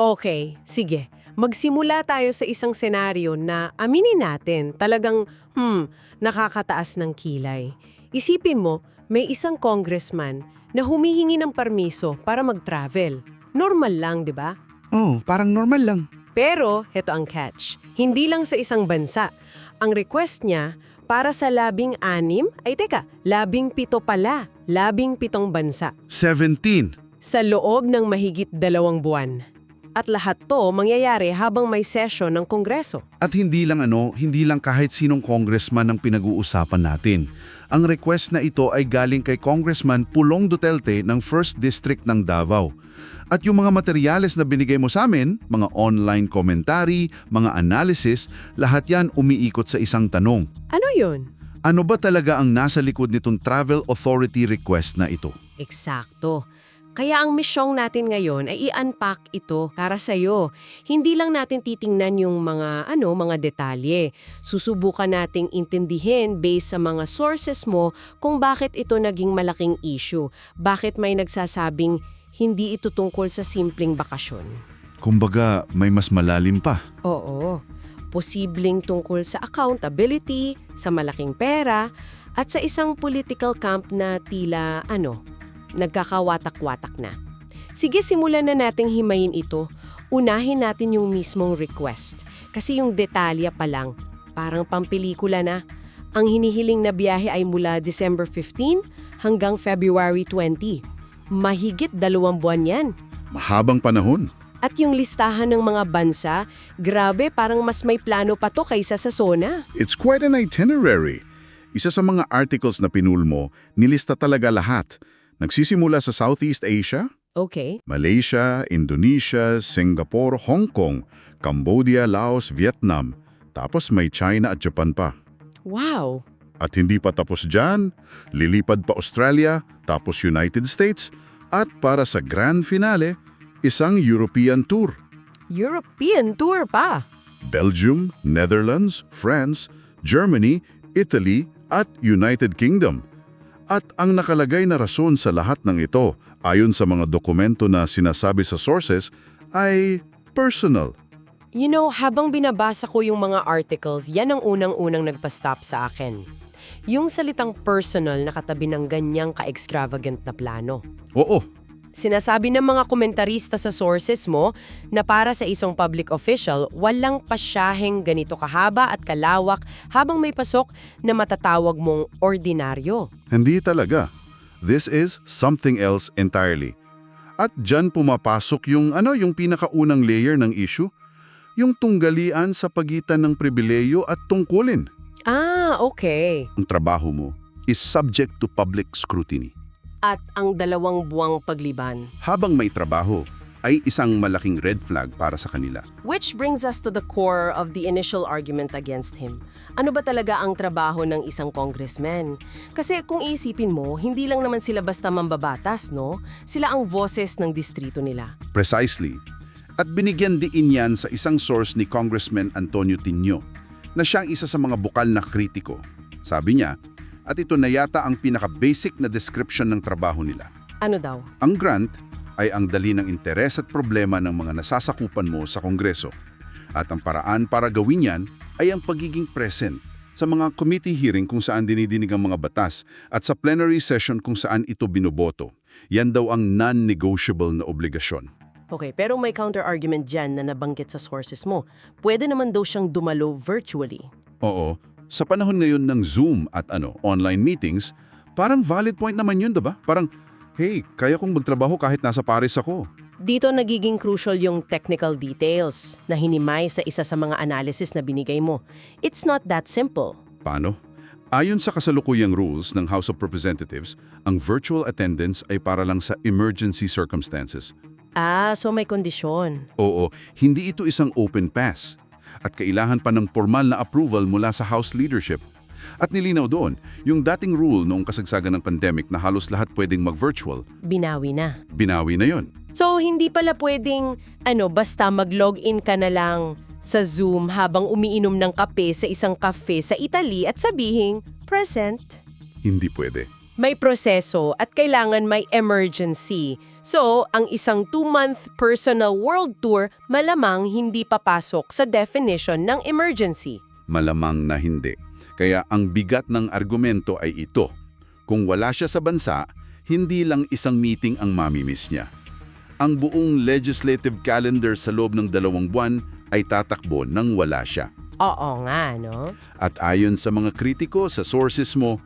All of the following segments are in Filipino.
Okay, sige. Magsimula tayo sa isang senaryo na aminin natin talagang, hmm, nakakataas ng kilay. Isipin mo, may isang congressman na humihingi ng permiso para mag-travel. Normal lang, di ba? Oh, parang normal lang. Pero, heto ang catch. Hindi lang sa isang bansa. Ang request niya, para sa labing anim, ay teka, labing pito pala. Labing pitong bansa. 17. Sa loob ng mahigit dalawang buwan. At lahat to mangyayari habang may session ng Kongreso. At hindi lang ano, hindi lang kahit sinong congressman ang pinag-uusapan natin. Ang request na ito ay galing kay Congressman Pulong Duterte ng 1st District ng Davao. At yung mga materyales na binigay mo sa amin, mga online commentary, mga analysis, lahat yan umiikot sa isang tanong. Ano yun? Ano ba talaga ang nasa likod nitong travel authority request na ito? Eksakto. Kaya ang misyong natin ngayon ay i-unpack ito para sa iyo. Hindi lang natin titingnan yung mga ano, mga detalye. Susubukan nating intindihin based sa mga sources mo kung bakit ito naging malaking issue. Bakit may nagsasabing hindi ito tungkol sa simpleng bakasyon. Kumbaga, may mas malalim pa. Oo. Posibleng tungkol sa accountability, sa malaking pera, at sa isang political camp na tila, ano, nagkakawatak-watak na. Sige, simulan na nating himayin ito. Unahin natin yung mismong request. Kasi yung detalya pa lang, parang pampelikula na. Ang hinihiling na biyahe ay mula December 15 hanggang February 20. Mahigit dalawang buwan yan. Mahabang panahon. At yung listahan ng mga bansa, grabe parang mas may plano pa to kaysa sa SONA. It's quite an itinerary. Isa sa mga articles na pinul mo, nilista talaga lahat. Nagsisimula sa Southeast Asia, Okay. Malaysia, Indonesia, Singapore, Hong Kong, Cambodia, Laos, Vietnam. Tapos may China at Japan pa. Wow! At hindi pa tapos dyan, lilipad pa Australia, tapos United States, at para sa grand finale, isang European tour. European tour pa! Belgium, Netherlands, France, Germany, Italy at United Kingdom. At ang nakalagay na rason sa lahat ng ito, ayon sa mga dokumento na sinasabi sa sources, ay personal. You know, habang binabasa ko yung mga articles, yan ang unang-unang nagpa-stop sa akin. Yung salitang personal nakatabi ng ganyang ka-extravagant na plano. Oo, Sinasabi ng mga komentarista sa sources mo na para sa isang public official, walang pasyaheng ganito kahaba at kalawak habang may pasok na matatawag mong ordinaryo. hindi talaga. This is something else entirely. At dyan pumapasok yung ano yung pinakaunang layer ng issue, yung tunggalian sa pagitan ng pribileyo at tungkulin. Ah, okay. Ang trabaho mo is subject to public scrutiny. At ang dalawang buwang pagliban. Habang may trabaho, ay isang malaking red flag para sa kanila. Which brings us to the core of the initial argument against him. Ano ba talaga ang trabaho ng isang congressman? Kasi kung isipin mo, hindi lang naman sila basta mambabatas, no? Sila ang boses ng distrito nila. Precisely. At binigyan din yan sa isang source ni Congressman Antonio Tinio na siyang isa sa mga bukal na kritiko. Sabi niya, at ito na yata ang pinaka-basic na description ng trabaho nila. Ano daw? Ang grant ay ang dali ng interes at problema ng mga nasasakupan mo sa Kongreso. At ang paraan para gawin yan ay ang pagiging present sa mga committee hearing kung saan dinidinig ang mga batas at sa plenary session kung saan ito binoboto. Yan daw ang non-negotiable na obligasyon. Okay, pero may counter-argument dyan na nabanggit sa sources mo. Pwede naman daw siyang dumalo virtually. Oo, sa panahon ngayon ng Zoom at ano, online meetings, parang valid point naman yun, diba? Parang, hey, kaya kong magtrabaho kahit nasa Paris ako. Dito nagiging crucial yung technical details na hinimay sa isa sa mga analysis na binigay mo. It's not that simple. Paano? Ayon sa kasalukuyang rules ng House of Representatives, ang virtual attendance ay para lang sa emergency circumstances. Ah, so may kondisyon. Oo, hindi ito isang open pass. At kailangan pa ng formal na approval mula sa House leadership. At nilinaw doon, yung dating rule noong kasagsagan ng pandemic na halos lahat pwedeng mag-virtual, Binawi na. binawi na yon. So, hindi pala pwedeng, ano, basta mag-login ka na lang sa Zoom habang umiinom ng kape sa isang cafe sa Italy at sabihing, present. Hindi pwede. May proseso at kailangan may emergency. So, ang isang two-month personal world tour malamang hindi papasok sa definition ng emergency. Malamang na hindi. Kaya ang bigat ng argumento ay ito. Kung wala siya sa bansa, hindi lang isang meeting ang mamimiss niya. Ang buong legislative calendar sa loob ng dalawang buwan ay tatakbo nang wala siya. Oo nga, no? At ayon sa mga kritiko sa sources mo,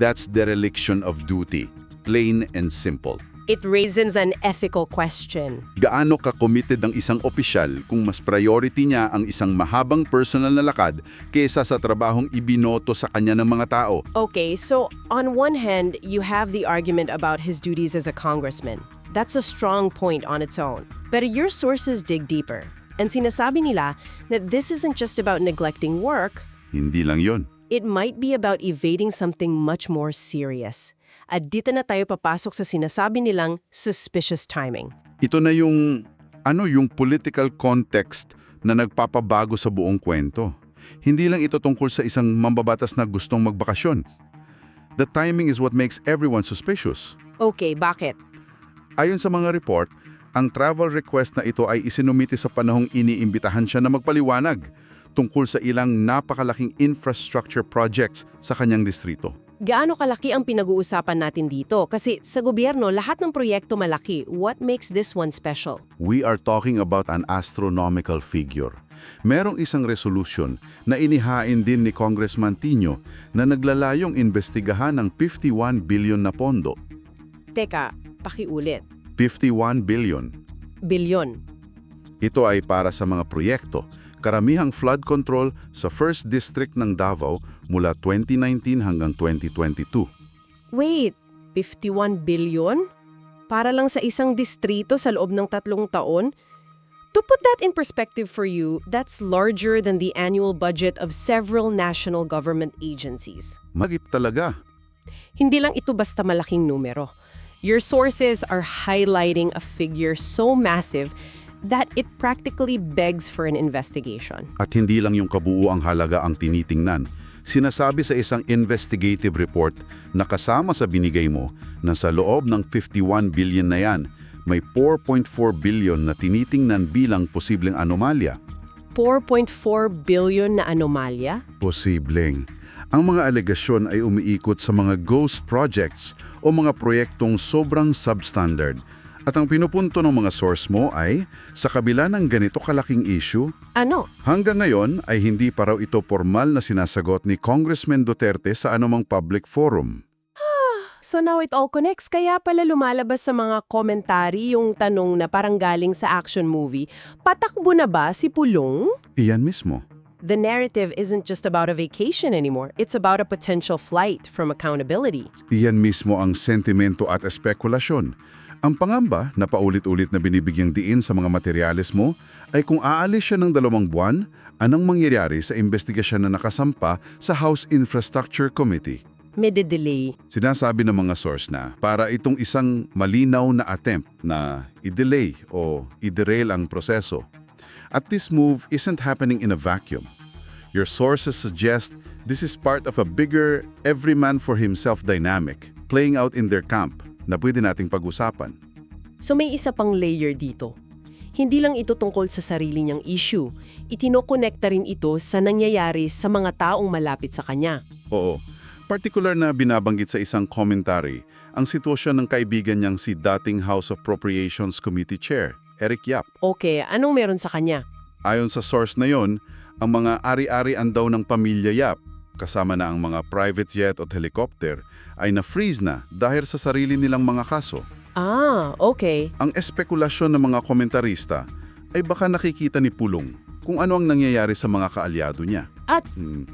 that's dereliction of duty. Plain and simple. It raises an ethical question. Gaano ka-committed ang isang opisyal kung mas priority niya ang isang mahabang personal na lakad kaysa sa trabahong ibinoto sa kanya ng mga tao? Okay, so on one hand, you have the argument about his duties as a congressman. That's a strong point on its own. But your sources dig deeper. And sinasabi nila that this isn't just about neglecting work, Hindi lang yon. It might be about evading something much more serious. At dito na tayo papasok sa sinasabi nilang suspicious timing. Ito na yung, ano yung political context na nagpapabago sa buong kwento. Hindi lang ito tungkol sa isang mambabatas na gustong magbakasyon. The timing is what makes everyone suspicious. Okay, bakit? Ayon sa mga report, ang travel request na ito ay isinumiti sa panahong iniimbitahan siya na magpaliwanag tungkol sa ilang napakalaking infrastructure projects sa kanyang distrito. Gaano kalaki ang pinag-uusapan natin dito? Kasi sa gobyerno, lahat ng proyekto malaki. What makes this one special? We are talking about an astronomical figure. Merong isang resolution na inihain din ni Congressman Tino na naglalayong investigahan ng 51 billion na pondo. Teka, pakiulit. 51 billion. Bilyon. Ito ay para sa mga proyekto, karamihang flood control sa 1st District ng Davao mula 2019 hanggang 2022. Wait, 51 billion? Para lang sa isang distrito sa loob ng tatlong taon? To put that in perspective for you, that's larger than the annual budget of several national government agencies. Magip talaga. Hindi lang ito basta malaking numero. Your sources are highlighting a figure so massive that it practically begs for an investigation. At hindi lang yung kabuuang halaga ang tinitingnan. Sinasabi sa isang investigative report na kasama sa binigay mo na sa loob ng 51 billion na yan, may 4.4 billion na tinitingnan bilang posibleng anomalya. 4.4 billion na anomalya? Posibleng. Ang mga alegasyon ay umiikot sa mga ghost projects o mga proyektong sobrang substandard. At ang pinupunto ng mga source mo ay, sa kabila ng ganito kalaking issue, Ano? Hanggang ngayon ay hindi pa raw ito formal na sinasagot ni Congressman Duterte sa anumang public forum. So now it all connects. Kaya pala lumalabas sa mga komentary yung tanong na parang galing sa action movie, patakbo na ba si Pulong? Iyan mismo. The narrative isn't just about a vacation anymore. It's about a potential flight from accountability. Iyan mismo ang sentimento at espekulasyon. Ang pangamba na paulit-ulit na binibigyang diin sa mga materyales mo ay kung aalis siya ng dalawang buwan, anong mangyayari sa investigasyon na nakasampa sa House Infrastructure Committee. Mede-delay. Sinasabi ng mga source na para itong isang malinaw na attempt na i-delay o i-derail ang proseso. At this move isn't happening in a vacuum. Your sources suggest this is part of a bigger every man for himself dynamic playing out in their camp na pwede nating pag-usapan. So may isa pang layer dito. Hindi lang ito tungkol sa sarili niyang issue. Itinokonekta rin ito sa nangyayari sa mga taong malapit sa kanya. Oo, particular na binabanggit sa isang commentary ang sitwasyon ng kaibigan niyang si dating House of Appropriations Committee Chair, Eric Yap. Okay, anong meron sa kanya? Ayon sa source na yon, ang mga ari-arian daw ng pamilya Yap, kasama na ang mga private jet at helicopter, ay na-freeze na dahil sa sarili nilang mga kaso. Ah, okay. Ang espekulasyon ng mga komentarista ay baka nakikita ni Pulong kung ano ang nangyayari sa mga kaalyado niya. At Hmm.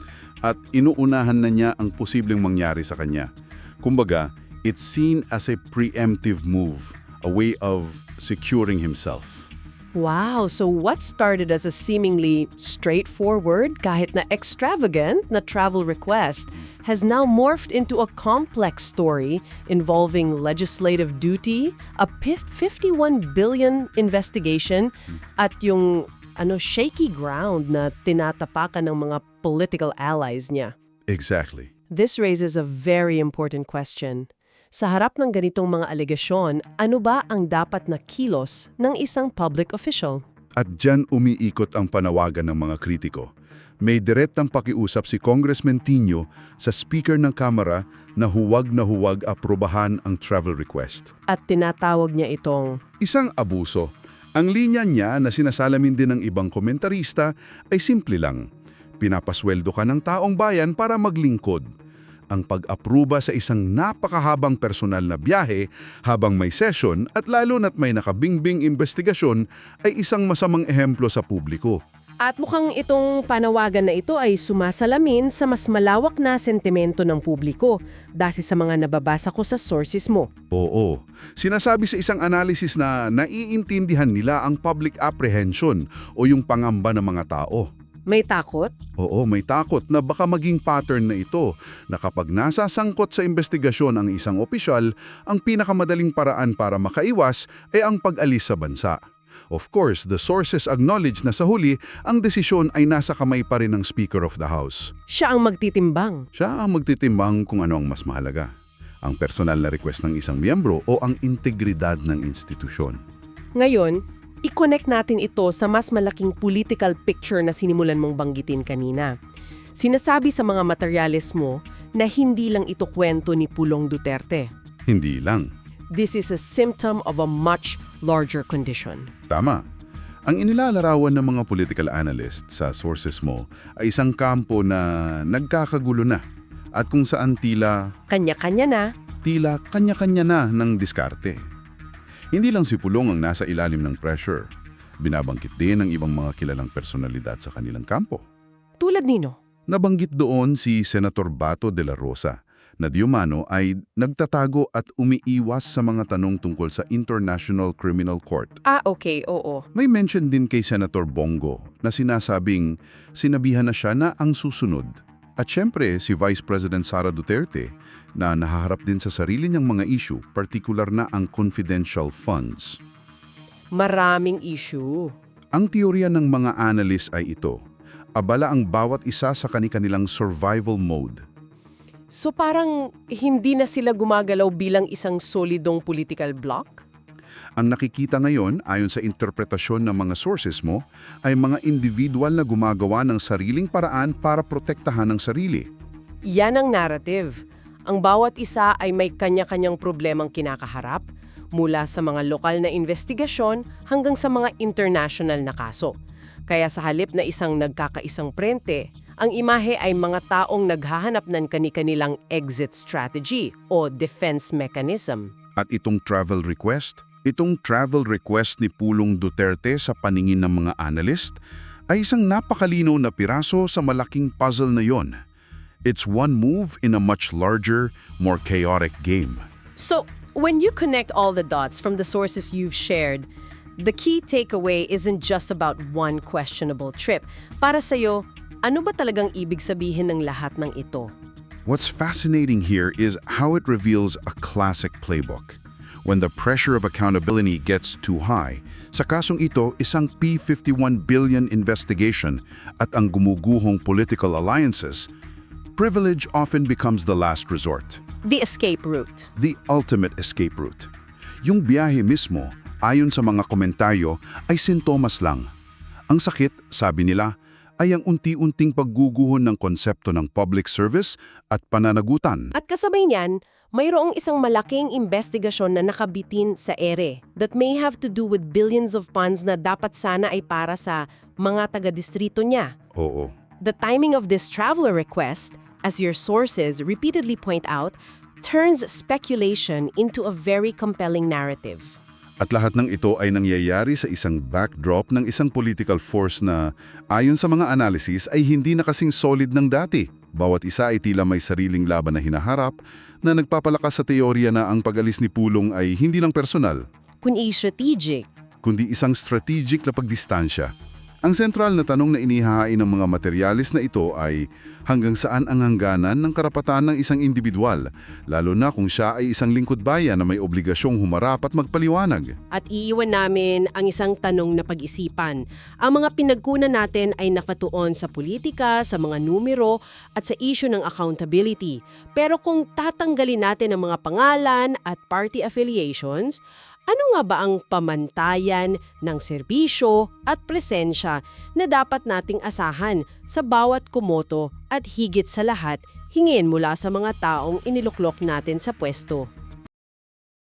At inuunahan na niya ang posibleng mangyari sa kanya. Kumbaga, it's seen as a preemptive move, a way of securing himself. Wow, so what started as a seemingly straightforward, kahit na extravagant na travel request has now morphed into a complex story involving legislative duty, a pif- 51 billion investigation, at yung ano shaky ground na tinatapakan ng mga political allies niya. Exactly. This raises a very important question. Sa harap ng ganitong mga alegasyon, ano ba ang dapat na kilos ng isang public official? At dyan umiikot ang panawagan ng mga kritiko. May direktang pakiusap si Congressman Tino sa Speaker ng Kamara na huwag na huwag aprobahan ang travel request. At tinatawag niya itong Isang abuso. Ang linya niya na sinasalamin din ng ibang komentarista ay simple lang. Pinapasweldo ka ng taong bayan para maglingkod. Ang pag-apruba sa isang napakahabang personal na biyahe habang may session at lalo na't may nakabingbing investigasyon ay isang masamang ehemplo sa publiko. At mukhang itong panawagan na ito ay sumasalamin sa mas malawak na sentimento ng publiko dahil sa mga nababasa ko sa sources mo. Oo. Sinasabi sa isang analysis na naiintindihan nila ang public apprehension o yung pangamba ng mga tao. May takot? Oo, may takot na baka maging pattern na ito na kapag nasasangkot sa investigasyon ang isang opisyal, ang pinakamadaling paraan para makaiwas ay ang pag-alis sa bansa. Of course, the sources acknowledge na sa huli, ang desisyon ay nasa kamay pa rin ng Speaker of the House. Siya ang magtitimbang. Siya ang magtitimbang kung ano ang mas mahalaga. Ang personal na request ng isang miyembro o ang integridad ng institusyon. Ngayon, i-connect natin ito sa mas malaking political picture na sinimulan mong banggitin kanina. Sinasabi sa mga materyales mo na hindi lang ito kwento ni Pulong Duterte. Hindi lang. This is a symptom of a much larger condition. Tama. Ang inilalarawan ng mga political analyst sa sources mo ay isang kampo na nagkakagulo na at kung saan tila, Kanya-kanya na, tila kanya-kanya na ng diskarte. Hindi lang si Pulong ang nasa ilalim ng pressure. Binabangkit din ng ibang mga kilalang personalidad sa kanilang kampo. tulad nino. Nabanggit doon si Senator Bato de la Rosa na diumano ay nagtatago at umiiwas sa mga tanong tungkol sa International Criminal Court. Ah, okay, oo. May mention din kay Senator Bongo na sinasabing sinabihan na siya na ang susunod. At syempre si Vice President Sara Duterte na nahaharap din sa sarili niyang mga issue, partikular na ang confidential funds. Maraming issue. Ang teorya ng mga analyst ay ito. Abala ang bawat isa sa kani-kanilang survival mode. So parang hindi na sila gumagalaw bilang isang solidong political bloc? Ang nakikita ngayon, ayon sa interpretasyon ng mga sources mo, ay mga individual na gumagawa ng sariling paraan para protektahan ang sarili. Yan ang narrative. Ang bawat isa ay may kanya-kanyang problemang kinakaharap, mula sa mga lokal na investigasyon hanggang sa mga international na kaso. Kaya sa halip na isang nagkakaisang prente, ang imahe ay mga taong naghahanap ng kani-kanilang exit strategy o defense mechanism. At itong travel request, itong travel request ni Pulong Duterte sa paningin ng mga analyst ay isang napakalinaw na piraso sa malaking puzzle na yon. It's one move in a much larger, more chaotic game. So, when you connect all the dots from the sources you've shared, the key takeaway isn't just about one questionable trip. Para sa'yo, ano ba talagang ibig sabihin ng lahat ng ito? What's fascinating here is how it reveals a classic playbook. When the pressure of accountability gets too high, sa kasong ito isang P51 billion investigation at ang gumuguhong political alliances, privilege often becomes the last resort, The escape route. the ultimate escape route. Yung biyahe mismo, ayon sa mga komentaryo, ay sintomas lang. Ang sakit, sabi nila, ay ang unti-unting pagguguhon ng konsepto ng public service at pananagutan. At kasabay niyan, mayroong isang malaking investigasyon na nakabitin sa ere that may have to do with billions of funds na dapat sana ay para sa mga taga-distrito niya. Oo. The timing of this traveler request, as your sources repeatedly point out, turns speculation into a very compelling narrative. At lahat ng ito ay nangyayari sa isang backdrop ng isang political force na, ayon sa mga analysis, ay hindi na kasing solid ng dati. Bawat isa ay tila may sariling laban na hinaharap na nagpapalakas sa teorya na ang pag-alis ni Pulong ay hindi lang personal, Kundi strategic. kundi isang strategic na pagdistansya. Ang sentral na tanong na inihahain ng mga materyales na ito ay hanggang saan ang hangganan ng karapatan ng isang individual, lalo na kung siya ay isang lingkod bayan na may obligasyong humarap at magpaliwanag. At iiwan namin ang isang tanong na pag-isipan. Ang mga pinagkunan natin ay nakatuon sa politika, sa mga numero, at sa issue ng accountability. Pero kung tatanggalin natin ang mga pangalan at party affiliations, ano nga ba ang pamantayan ng serbisyo at presensya na dapat nating asahan sa bawat kumoto at higit sa lahat, hingin mula sa mga taong iniluklok natin sa pwesto?